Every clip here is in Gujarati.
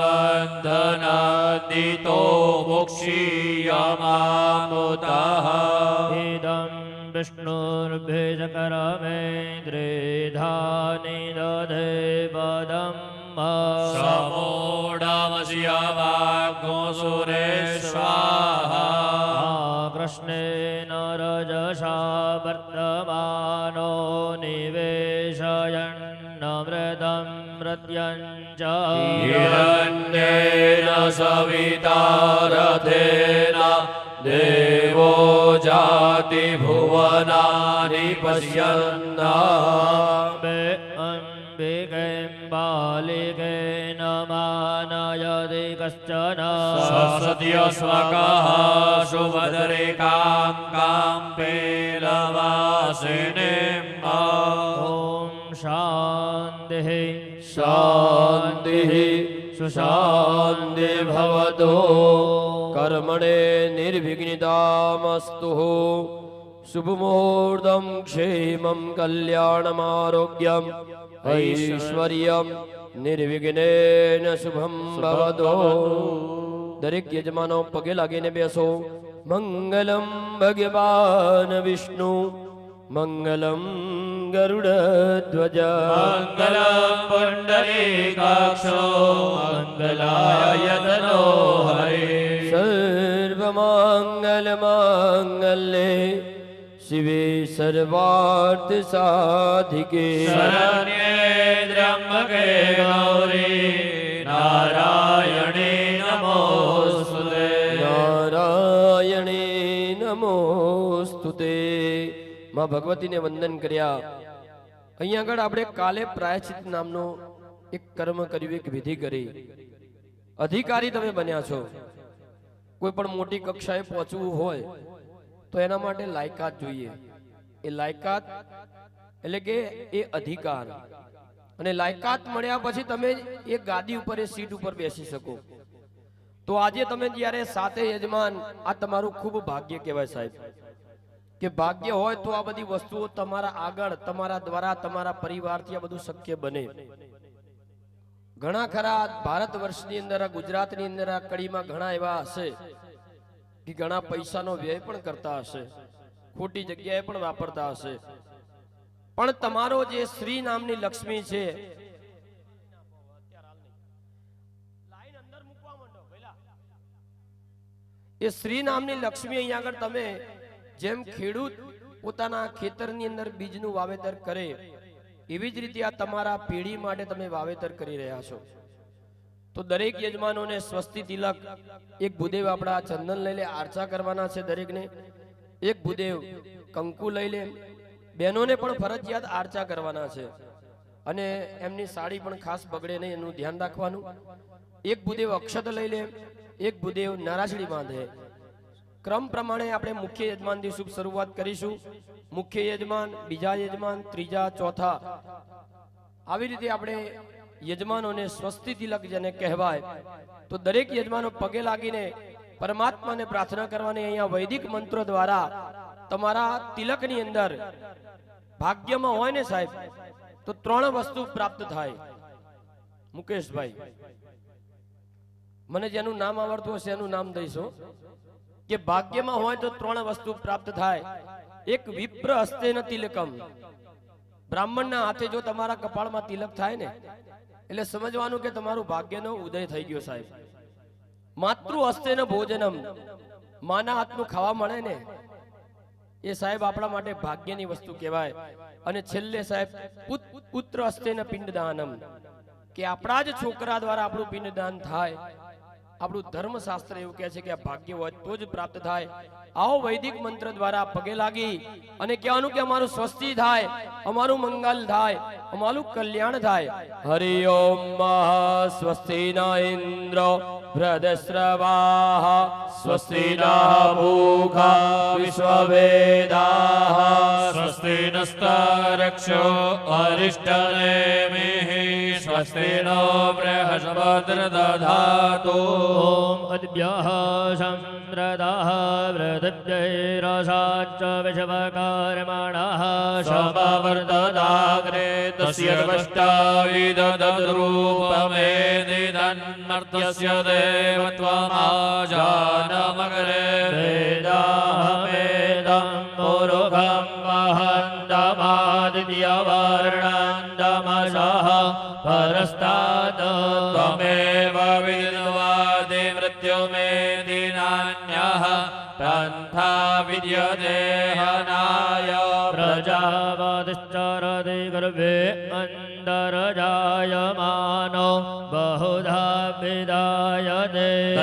बन्धनादितो मोक्षीयमामुतः इदं विष्णुर्भेजकरमेन्द्रेधानि दधे पदं समूढमस्य वाग्नो सुरेश्वाहा कृष्णेन रजसा वर्तमानो निवेशयन्नमृतं मृत्यञ्च हिरण्येन सविता रथेन देवो जाति भुवनानि पश्यन्नः अम्बे अम्बिकें बालिकेन मानयति कश्चन ससत्यस्वकः सुभद्रिकां कां पेलवासिनीम् ॐ शान्तिः શાંતિઃ સુશાંતિ ભવતો કર્મણે નિર્વિઘ્નિતામસ્તુ શુભમુહૂર્તમ ક્ષેમં કલ્યાણમારોગ્યમ ઐશ્વર્યમ નિર્વિઘ્નેન શુભમ ભવતો દરેક યજમાનો પગે લાગીને બેસો મંગલમ ભગવાન વિષ્ણુ मङ्गलं गरुडध्वजा मङ्गलं पुण्डरीकाक्षो मङ्गलायतनो हरे सर्वमाङ्गलमाङ्गल्ये शिवे सर्वार्थसाधिके शरण्ये त्र्यम्बके गौरी नारायणे नमोऽस्तु ते नारायणे नमोऽस्तु ते માં ભગવતીને વંદન કર્યા. અહીંયા આગળ આપણે કાલે પ્રાયશ્ચિત નામનો એક કર્મ કર્યું, એક વિધિ કરી. અધિકારી તમે બન્યા છો. કોઈ પણ મોટી કક્ષાએ પહોંચવું હોય, તો એના માટે લાયકાત જોઈએ. એ લાયકાત એટલે કે એ અધિકાર. અને લાયકાત મળ્યા પછી તમે એ ગાદી ઉપર એ સીટ ઉપર બેસી શકો. તો આજે તમે જ્યારે સાથે યજમાન, આ તમારું ખૂબ ભાગ્ય કહેવાય સાહેબ. કે ભાગ્ય હોય તો આ બધી વસ્તુઓ તમારા આગળ, તમારા દ્વારા, તમારા પરિવારથી આ બધું શક્ય બને. ઘણા ખરા ભારત વર્ષની અંદર ગુજરાતની અંદર આ કડીમાં ઘણા એવા હશે કે ઘણા પૈસાનો વ્યય પણ કરતા હશે, ખોટી જગ્યાએ પણ વાપરતા હશે. પણ તમારો જે શ્રી નામની લક્ષ્મી છે, એ શ્રી નામની લક્ષ્મી અહીંયા આગળ તમે જેમ ખેડૂત પોતાના ખેતરની અંદર બીજનું વાવેતર કરે, એવી જ રીતે આ તમારા પેઢી માટે તમે વાવેતર કરી રહ્યા છો. તો દરેક યજમાનોને સ્વસ્તિ તિલક, એક ભૂદેવ આપણા ચંદન લઈ લે, આરચા કરવાના છે દરેકને. એક ભૂદેવ કંકુ લઈ લે, બહેનોને પણ ફરજિયાત આરચા કરવાના છે. અને એમની સાડી પણ ખાસ બગડે નહીં, એનું ધ્યાન રાખવાનું. એક ભૂદેવ અક્ષત લઈ લે, એક ભૂદેવ નારાજડી બાંધે. ક્રમ પ્રમાણે આપણે મુખ્ય યજમાનથી શુભ શરૂઆત કરીશું. મુખ્ય યજમાન, બીજા યજમાન, ત્રીજા, ચોથા. આવી રીતે આપણે યજમાનોને સ્વસ્તિ તિલક જેને કહેવાય, તો દરેક યજમાનો પગે લાગીને પરમાત્માને પ્રાર્થના કરવાની અહીંયા વૈદિક મંત્રો દ્વારા તમારા તિલકની અંદર ભાગ્યમાં હોય ને સાહેબ, તો ત્રણ વસ્તુ પ્રાપ્ત થાય. મુકેશભાઈ. મને જેનું નામ આવડતું હશે એનું નામ દઈશું કે ભાગ્યમાં હોય તો ત્રણ વસ્તુ પ્રાપ્ત થાય. એક વિપ્ર હસ્તે ન તિલકમ. બ્રાહ્મણના હાથે જો તમારા કપાળમાં તિલક થાય ને, એટલે સમજવાનું કે તમારું ભાગ્યનો ઉદય થઈ ગયો સાહેબ. માતૃ હસ્તે ન ભોજનમ. માના હાથનું ખાવા મળે ને, એ સાહેબ આપણા માટે ભાગ્યની વસ્તુ કહેવાય. અને છેલ્લે સાહેબ પુત્ર હસ્તે ન પિંડદાનમ. કે આપણા જ છોકરા દ્વારા આપણું પિંડદાન થાય. આપણું ધર્મશાસ્ત્ર એવું કહે છે કે ભાગ્ય હોય તો જ પ્રાપ્ત થાય. આવો વૈદિક મંત્ર દ્વારા પગે લાગી અને કહેવાનું કે અમારું સ્વસ્તિ થાય, અમારું મંગલ થાય, અમારું કલ્યાણ થાય. હરિ ઓમ સ્વસ્તિ ન ઇન્દ્ર ભ્રદસ્રવાહ સ્વસ્તિ ન ભૂખા વિશ્વવેદાહ સ્વસ્તિ નસ્તરક્ષો અરિષ્ટનેમિ स्वस्ति नो बृहस्पतिर्दधातु ॐ अद्भ्यः सम्प्रदाः दिव्यैरसाच्च विश्वकर्मणः समावर्तदाग्रे तस्य द्रष्टाविदधद्रूपमेदिदन्नर्तस्य देवत्वमाजानमगरे वेदाहमेदं पुरुखं वहन्तमादित्यवर्णन्दमसः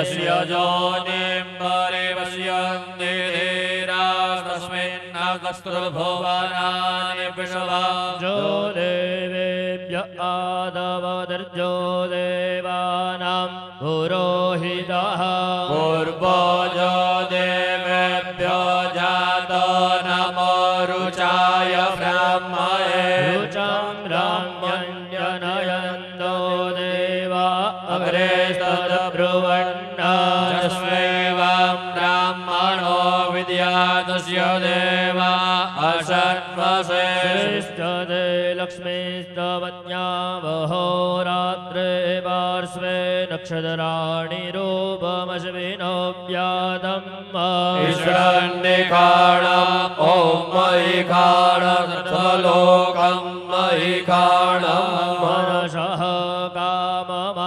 विदायते तस्य जोनिं परिपश्यन्ति धीरास्तस्मिन्नकस्त्रभुवनानि विश्वा जो पार्श्वे नक्षत्राणि रूपमश्विनो व्यादम् ईश्वरन्निकाणम् ॐ मयि काणलोकं मयि काणम् मनसः काममाकोतिं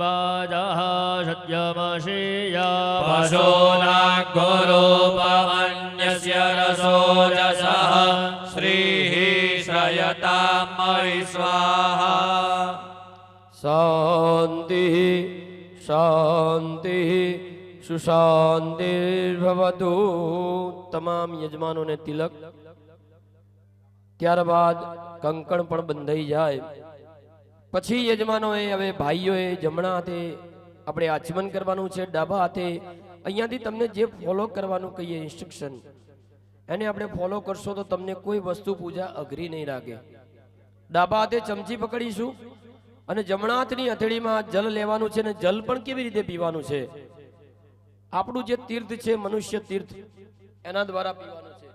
वाजः सत्यमशीया पशूनाग्गुरूपमन्यस्य रसोजसः श्रीः श्रयतां मयि स्वाहा શાંતિ શાંતિ સુશાંતિર્ભવતુ તમામ યજમાનોને તિલક ત્યારબાદ કંકણ પણ બંધાઈ જાય પછી યજમાનોએ હવે ભાઈઓએ જમણા હાથે આપણે આચમન કરવાનું છે ડાબા હાથે અહીંયાથી તમને જે ફોલો કરવાનું કહીએ ઇન્સ્ટ્રક્શન એને આપણે ફોલો કરશો તો તમને કોઈ વસ્તુ પૂજા અઘરી નહીં લાગે. ડાબા હાથે ચમચી પકડીશું અને જમણા હાથની હથેળીમાં જલ લેવાનું છે અને જલ પણ કેવી રીતે પીવાનું છે? આપણું જે તીર્થ છે, મનુષ્ય તીર્થ, એના દ્વારા પીવાનું છે.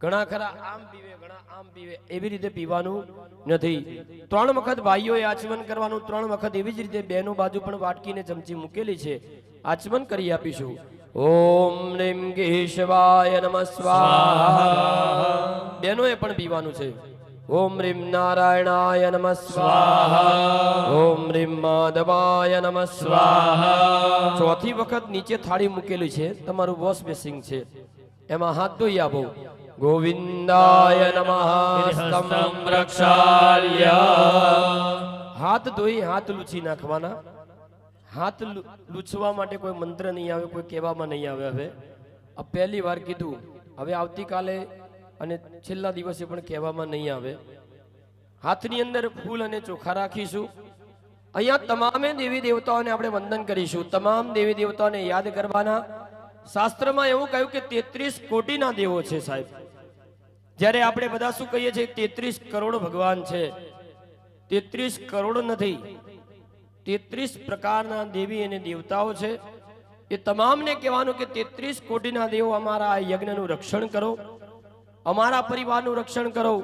ઘણા ખરા આમ પીવે, ઘણા આમ પીવે, એવી રીતે પીવાનું નથી. ત્રણ વખત ભાઈઓએ આચમન કરવાનું, ત્રણ વખત એવી જ રીતે બેનો બાજુ પણ વાટકીને ચમચી મૂકેલી છે. આચમન કરી આપીશું. ઓમ નિમ કેશવાય નમઃ સ્વાહા. બેનોએ પણ પીવાનું છે. ઓમ રીમ નારાયણાય નમઃ स्वाहा। ઓમ ह्रीं માધવાય નમઃ સ્વાહા ચોથી વખત નીચે થાળી મૂકેલી છે તમારું વોશ બેસિંગ છે એમાં હાથ ધોઈ આવો ગોવિંદાય નમઃ સ્તમ રક્ષાલ્ય હાથ ધોઈ હાથ લૂછી નાખવાના હાથ લૂછવા માટે કોઈ મંત્ર નહીં આવે કોઈ કહેવામાં નહીં આવે હવે આ પહેલી વાર કીધું હવે આવતીકાલે અને છેલ્લા દિવસે પણ કહેવામાં નહીં આવે. હાથની અંદર ફૂલ અને ચોખા રાખીશું. અહીંયા તમામે દેવી દેવતાઓને આપણે વંદન કરીશું. તમામ દેવી દેવતાઓને યાદ કરવાના. શાસ્ત્રમાં એવું કહ્યું કે તેત્રીસ કોટીના દેવો છે સાહેબ. જ્યારે આપણે બધા શું કહીએ છીએ, તેત્રીસ કરોડ ભગવાન છે. તેત્રીસ કરોડ નથી. તેત્રીસ પ્રકારના દેવી અને દેવતાઓ છે. એ તમામને કહેવાનું કે તેત્રીસ કોટીના દેવો અમારા આ યજ્ઞનું રક્ષણ કરો. અમારા પરિવારનું રક્ષણ કરો,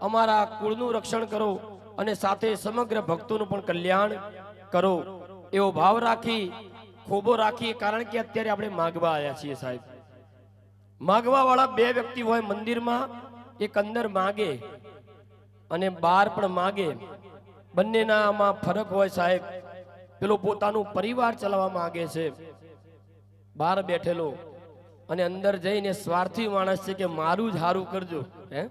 અમારા કુળનું રક્ષણ કરો અને સાથે સમગ્ર ભક્તોનું પણ કલ્યાણ કરો. એવો ભાવ રાખી, ખોબો રાખી, કારણ કે અત્યારે આપણે માગવા આવ્યા છીએ સાહેબ. માગવા વાળા બે વ્યક્તિ હોય મંદિરમાં, એક અંદર માગે અને બહાર પણ માગે. બંનેના આમાં ફરક હોય સાહેબ. પેલો પોતાનું પરિવાર ચલાવવા માંગે છે. બહાર બેઠેલો અને અંદર જઈને સ્વાર્થી માણસ છે કે મારું જ હારું કરજો, હે?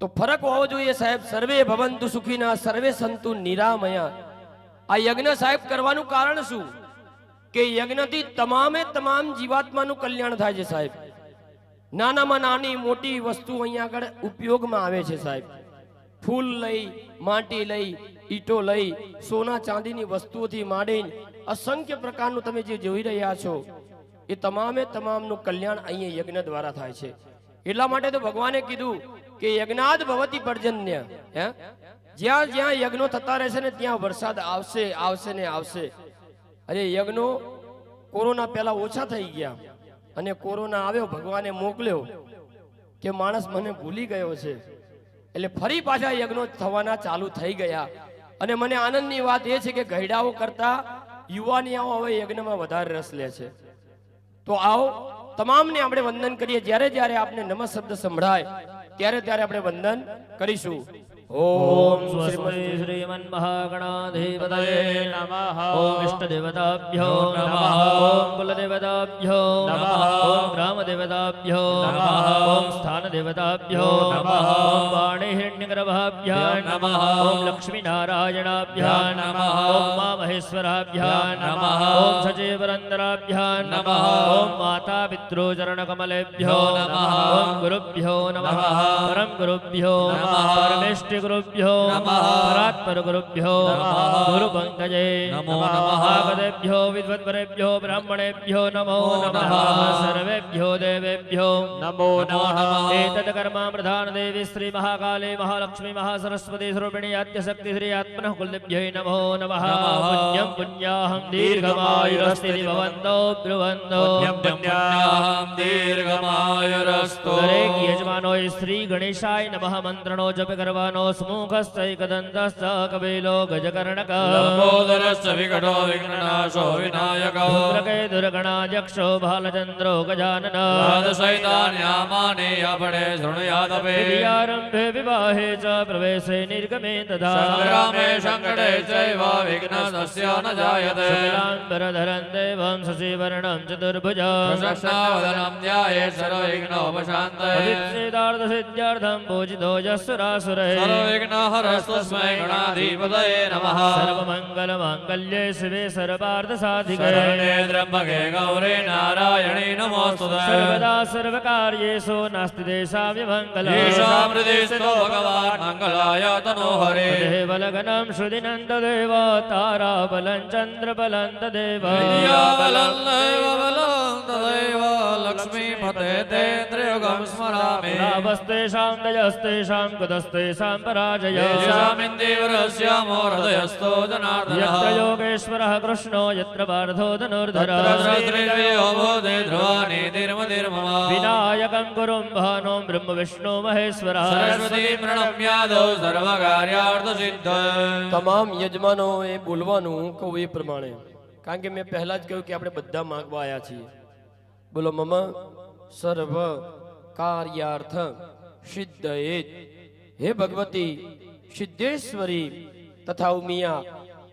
તો ફરક હોવો જોઈએ સાહેબ. સર્વે ભવંતુ સુખીના, સર્વે સંતુ નિરામયા. આ યજ્ઞ સાહેબ કરવાનું કારણ શું? કે યજ્ઞથી તમામે તમામ જીવાત્માનું કલ્યાણ થાય છે સાહેબ. નાનામાં નાની મોટી વસ્તુ અહીંયા આગળ ઉપયોગમાં આવે છે સાહેબ. ફૂલ લઈ, માટી લઈ, ઈટો લઈ, સોના ચાંદીની વસ્તુઓથી માંડીને અસંખ્ય પ્રકારનું તમે જે જોઈ રહ્યા છો એ તમામે તમામનું કલ્યાણ અહીંયા યજ્ઞ દ્વારા થાય છે. એટલા માટે તો ભગવાને કીધું કે યજ્ઞાદ ભવતી પર્જન્ય, હે? જ્યાં જ્યાં યજ્ઞો થતા રહેશે ને ત્યાં વરસાદ આવશે આવશે ને આવશે. અરે યજ્ઞો કોરોના પહેલા ઓછા થઈ ગયા અને કોરોના આવ્યો, ભગવાને મોકલ્યો કે માણસ મને ભૂલી ગયો છે. એટલે ફરી પાછા યજ્ઞો થવાના ચાલુ થઈ ગયા. અને મને આનંદની વાત એ છે કે ગયડાઓ કરતા યુવાનીઓ હવે યજ્ઞમાં વધારે રસ લે છે. તો આવો, તમામને આપણે વંદન કરીએ. જ્યારે જ્યારે આપને નમઃ શબ્દ સંભળાય, ત્યારે ત્યારે આપણે વંદન કરીશું. ઓમ ઓમ સ્વસ્તિ શ્રીમન્મહાગણાધિપતये નમઃ ઓમ ઇષ્ટદેવતાભ્યો નમઃ ઓમ કુલદેવતાભ્યો નમઃ ઓમ ગ્રામદેવતાભ્યો નમઃ ઓમ સ્થાનદેવતાભ્યો નમઃ ઓમ વાણીહિરણ્યગર્ભાભ્યા નમઃ ઓમ લક્ષ્મીનારાયણાભ્યા નમઃ ઓમ મા મહેશ્વરાભ્યા નમઃ ઓમ સચિવરંદરાભ્યા નમઃ ઓમ માતા પિતૃચરણકમલેભ્યો નમઃ ઓમ ગુરુભ્યો નમઃ પરમ ગુરુભ્યો નમઃ પરમેષ્ટિ ગુરુભ્યો નમઃ પરાત્પર ગુરુભ્યો નમઃ ગુરુ પંકજે નમો નમઃ નમઃ. આગતેભ્યો વિદ્વદ્વરેભ્યો બ્રાહ્મણેભ્યો નમો નમઃ સર્વેભ્યો દેવેભ્યો નમો નમઃ. એતદ કર્મામૃધાન દેવી શ્રી મહાકાલે મહાલક્ષ્મી મહાસરસ્વતી સ્વરૂપિણી આદ્યશક્તિ શ્રી આત્મનઃ કુલદેભ્यै નમો બ્રુવન્તો પુણ્યમ દીર્ઘમાયુરસ્તુ દરેક યજમાનોએ શ્રી ગણેશાય નમઃ મંત્રનો જપ કરવાનો સ્મુખસ્તૈકદંતસ્ત કબીલો ગજકર્ણક લંબોદરસ્ચ વિકટો વિઘ્નનાશો વિનાયક ચંદ્રકે દુર્ગણાધ્યક્ષો ભાલચંદ્રો ગજાનન દ્વાદશૈતાન્યામાને આપણે શૃણુયાદપે વિદ્યારંભે વિવાહે ચ પ્રવેશે નિર્ગમે તથા સંગ્રામે સંકટે ચૈવ વિઘ્નસ્ય ન જાયતે શુક્લાંબરધરં દેવં શશિવર્ણં ચતુર્ભુજ वदनं ध्याये सर्वविघ्नोपशान्तये सिद्धार्थसिद्ध्यर्थं पूजितो यस्सुरासुरैः सर्वविघ्नहरस्तस्मै गणाधिपतये नमः सर्वमङ्गलमाङ्गल्ये शिवे सर्वार्थसाधिके त्र्यम्बके गौरे नारायणे नमोऽस्तु सर्वदा सर्वकार्येषु नास्ति देशाव्यमङ्गलमृदेशो तनो हरे बलगनं श्रुतिनन्ददेव ताराबलं चन्द्रबलं तदेव बलं तदैव લક્ષ્મી પતે તે ત્રયોગમ સ્મરામે લાભસ્તેષાં દયસ્તેષાં કદસ્તેષાં પરાજય શામિન્દેવરસ્ય મોરદયસ્તો જનાર્દન યત્ર યોગેશ્વરઃ કૃષ્ણો યત્ર પાર્થો ધનુર્ધર શ્રીદેવોદે ધ્રુવાને ધીર્મ ધીર્મ વિનાયકં ગુરું ભાનો બ્રહ્મ વિષ્ણુ મહેશ્વરઃ સરસ્વતી પ્રણમ્યાદો સર્વકાર્યાર્થ સિદ્ધ તમામ યજમાનોએ બોલવાનું કહું એ પ્રમાણે કારણ કે મેં પહેલા જ કહ્યું કે આપણે બધા માગવા આવ્યા છીએ બોલો, મમ, સર્વ કાર્યાર્થ સિદ્ધયેત. હે ભગવતી, સિદ્ધેશ્વરી તથા ઉમિયા,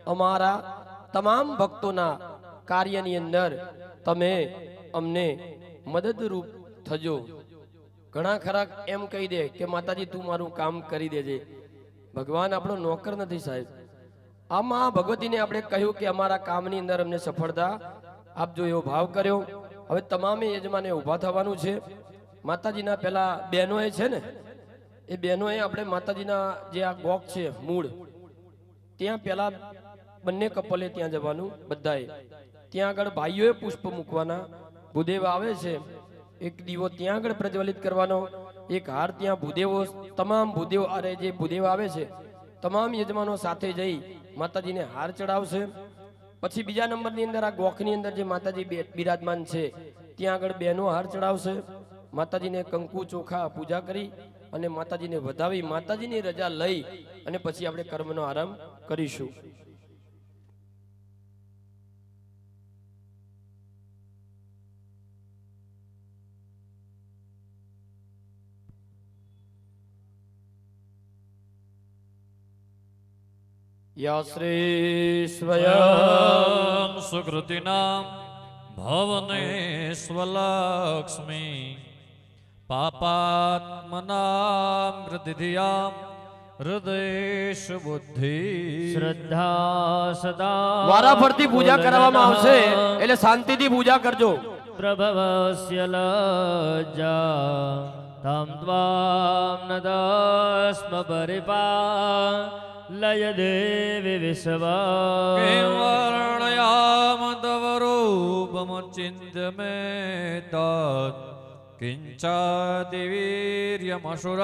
અમારા તમામ ભક્તોના કાર્યની અંદર તમે અમને મદદરૂપ થજો. ઘણા ખરા એમ કહી દે કે, માતાજી, તું મારું કામ કરી દેજે. ભગવાન આપણો નોકર નથી સાહેબ. આમાં ભગવતીને આપણે કહ્યું કે, અમારા કામની અંદર અમને સફળતા આપજો. એવો ભાવ કર્યો. હવે તમામે યજમાને ઊભા થવાનું છે. માતાજીના પેલા બહેનોએ છે ને, એ બહેનોએ આપણે માતાજીના જે આ ગોક છે, મૂળ, ત્યાં પેલા બંને કપલે ત્યાં જવાનું બધાએ. ત્યાં આગળ ભાઈઓએ પુષ્પ મૂકવાના. ભૂદેવ આવે છે, એક દીવો ત્યાં આગળ પ્રજ્વલિત કરવાનો, એક હાર ત્યાં ભૂદેવો, તમામ ભૂદેવ, અરે જે ભૂદેવ આવે છે, તમામ યજમાનો સાથે જઈ માતાજીને હાર ચડાવશે. પછી બીજા નંબરની અંદર આ ગોખની અંદર જે માતાજી બિરાજમાન છે, ત્યાં આગળ બહેનો હાર ચડાવશે. માતાજીને કંકુ, ચોખા, પૂજા કરી અને માતાજીને વધાવી, માતાજીની રજા લઈ અને પછી આપણે કર્મનો આરંભ કરીશું. યા શ્રી સ્વયં સુકૃતિના ભવને સ્વલક્ષ્મી પાપાત્મના મૃદધિયા હૃદયશ બુદ્ધિ શ્રદ્ધા સદા વારાફરતી પૂજા કરવામાં આવશે એટલે શાંતિથી પૂજા કરજો. પ્રભવસ્ય લજ્જા. તમ ત્વામ નદસ્મ પરિપા લય દેવી વિશ્વા વર્ણયામ તવ રૂપમ ચિંત મે કિંચાતિવીર્યમસુર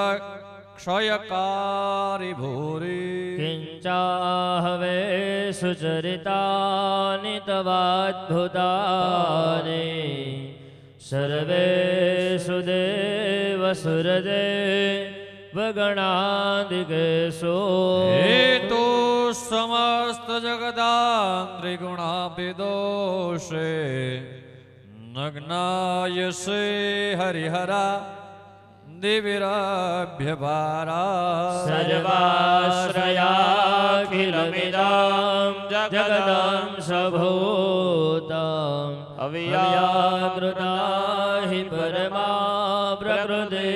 ક્ષયકારી ભૂરી કિંચાહવે સુચરિતાનિ તવાદ્ભુતાનિ સર્વે સુદેવ સુરદે વગણાદિકેશો હે તો સમસ્ત જગદાંદ્રિગુણાભિદોષે નગ્નાયશે હરિહરા दिविराभ्यभारा सर्वाश्रयाखिलमिदां जगदां सभूताम् अव्याकृता हि परमा प्रकृते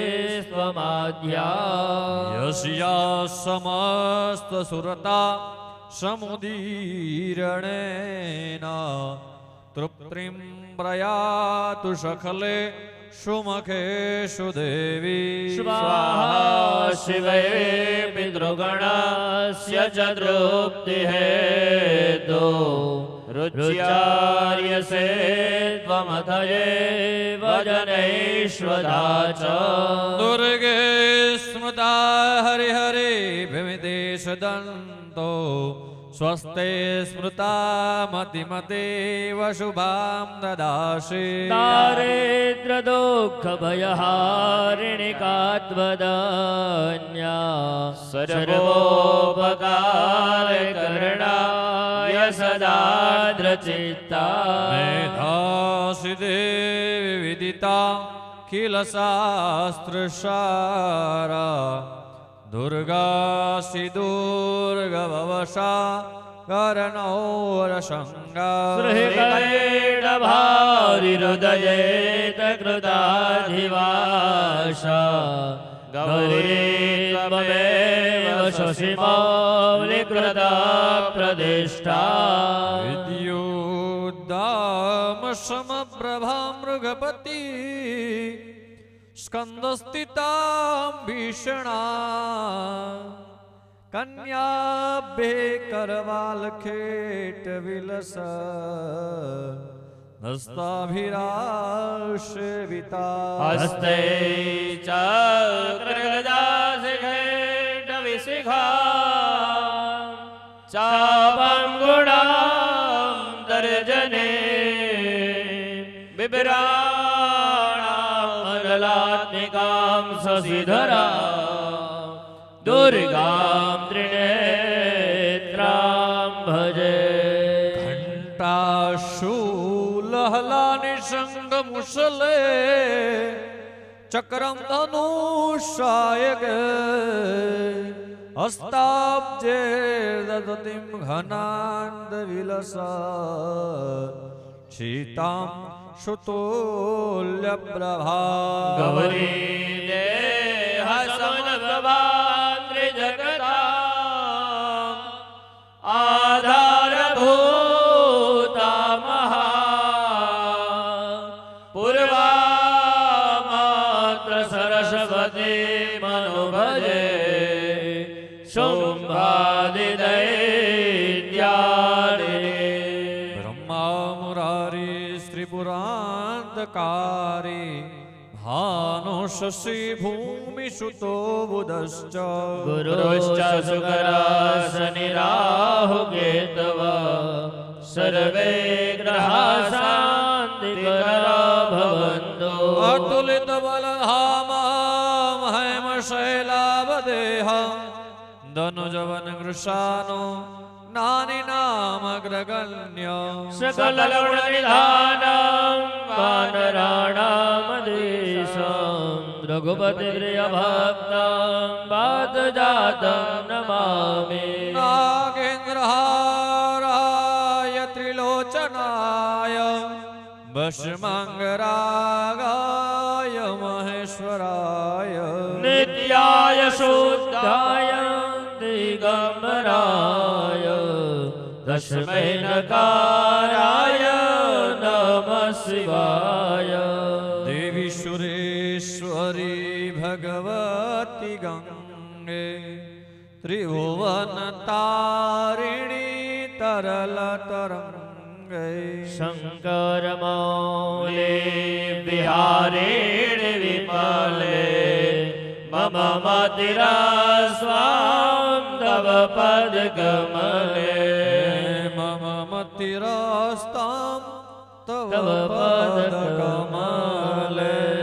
સમાધ્યા યસ્યા સમસ્ત સુરતા સમુદીરણેન તૃપ્તિમ પ્રયાતુ સખલે સુમખેષુ દેવી સ્વાહા શિવે પિતૃગણસ્ય ચ તૃપ્તિ હેતુ त्वमथये वजनैश्वदा च दुर्गे स्मृता हरिहरे સ્વસ્તે સ્મૃતામતિમતેવ શુભામ દદાશિ। દારિદ્ર દુઃખ ભયહારિણિકાત્વદન્યા સર્વોપકાર કરણાય સદાદ્રચિત્તા મેધાસિ દેવી વિદિતા ખિલ શાસ્ત્ર સારા દુર્ગા શ્રી દુર્ગ ભવસા કર નૌર સંગારી હૃદય કૃતાધિવાસ ગૌરી શશિમૌલિ કૃતા પ્રતિષ્ઠા વિદ્યુદામ સમપ્રભા મૃગપતિ સ્કંદસ્થિતા ભીષણા કન્યાભે કરવાલ ખેટ વિલસ હસ્તાભિરાશેવિતા હસ્તે ચક્રગદાસઘેટ વિશિખા ચાપમ ગુણામ દર્જને બિબરા મંગલાત્મિકામ શશિધરા દુર્ગામ ત્રિનેત્રામ ભજે ઘંટાશૂલહલાનિસંગ મુસલે ચક્રમ ધનુષાયગ હસ્તાબ્જે દદતિમ ઘનાંદ વિલસા સીતામ સુતોલ્ય પ્રભા ગૌરી દેવ આકારે ભાનુષસી ભૂમિ સુતો બુધશ્ચ ગુરુશ્ચ સુકરાસનિ રાહુ કેતવ સર્વે ગ્રહા શાંતિ કરા ભવંતો અતુલિત બલધામામ હેમ શૈલાવદેહ ધનુજવન કૃષાનો નાની નામ અગ્રગણ્ય સકલ ગુણ નિધાન વાનરાણામ દેશમ રઘુપતિ પ્રિય ભક્ત વાત જાતમ નમામે નાગેન્દ્ર હારાય ત્રિલોચનાય ભસ્માંગરાગાય મહેશ્વરાય નિત્યાય શુદ્ધાય દિગમ્બરાય તસ્મૈ નકારાય નમ શિવાય દેવી સુરેશ્વરી ભગવતી ગંગે ત્રિભુવન તારિણી તરલ તરંગે શંકર મૌલે બિહારેણ વિમલે મમ મદિરા સ્વામ તવ પદ ગમલે કમલે